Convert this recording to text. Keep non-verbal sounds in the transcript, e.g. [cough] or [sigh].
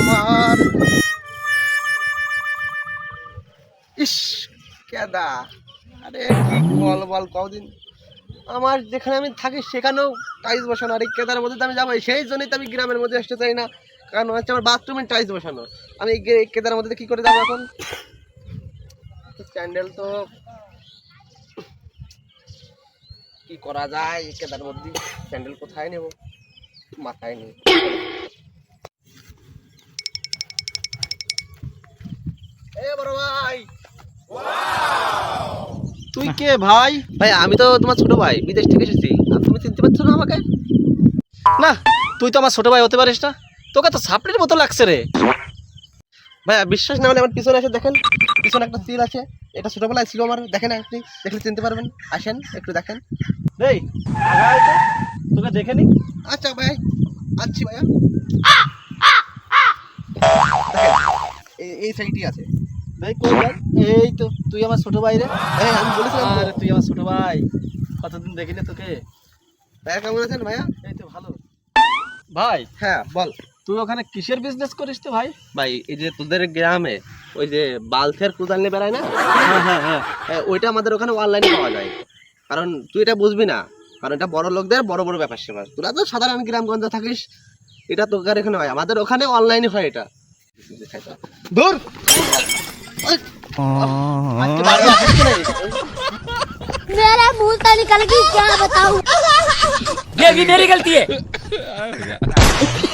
আমার ইস কেদা আরে, কি বল বল আমার যেখানে আমি থাকি, সেখানেও টাইলস বসানো। আর, কেদার মধ্যে তো আমি যাব সেই জন্যই তো আমি গ্রামের মধ্যে আসতে চাই না। কারণ হচ্ছে আমার বাথরুমে টাইলস বসানো। আমি এই গে- মধ্যে কি করে যাব এখন? স্যান্ডেল তো কি করা যায়? এই কেদার মধ্যে স্যান্ডেল কোথায় নেব? মাথায় নেই। এ বড় ভাই! তুই কে ভাই? ভাই আমি তো তোমার ছোট ভাই বিদেশ থেকে এসেছি। আর তুমি চিনতে পারছ না আমাকে? না তুই তো আমার ছোট ভাই হতে পারিস না। তোকে তো সাপড়ির মতো লাগছে রে। ভাইয়া বিশ্বাস না হলে আমার পিছনে এসে দেখেন। পিছনে একটা তিল আছে। এটা ছোটবেলায় ছিল আমার। দেখেন আপনি দেখলে চিনতে পারবেন। আসেন একটু দেখেন। এই তোকে দেখে নি। আচ্ছা ভাই আচ্ছি ভাইয়া। এই- সাইডই আছে। ভাই কই ভাই এই তো তুই আমার ছোট ভাই রে। হ্যাঁ আমি বলেছিলাম আরে তুই আমার ছোট ভাই। কতদিন দেখি না তোকে। ভাইয়া কেমন আছেন ভাইয়া? এই তো ভালো। ভাই। হ্যাঁ বল। তুই ওখানে কিসের বিজনেস করিস তো ভাই ভাই এই যে তোদের গ্রামে ওই যে বালথের কুদাল নিয়ে বেড়ায় না হ্যাঁ হ্যাঁ হ্যাঁ হ্যাঁ, ওইটা আমাদের ওখানে অনলাইনে পাওয়া যায় কারণ তুই এটা বুঝবি না কারণ এটা বড় লোকদের বড় বড় ব্যাপার সেবার তোরা তো সাধারণ গ্রামগঞ্জে থাকিস এটা তোকার এখানে হয় আমাদের ওখানে অনলাইনে হয় এটা দূর ওই, আজকে বাড়ি আসিস কি নাই? मेरा मुंह से निकल गई क्या बताऊं ये भी मेरी गलती है [laughs]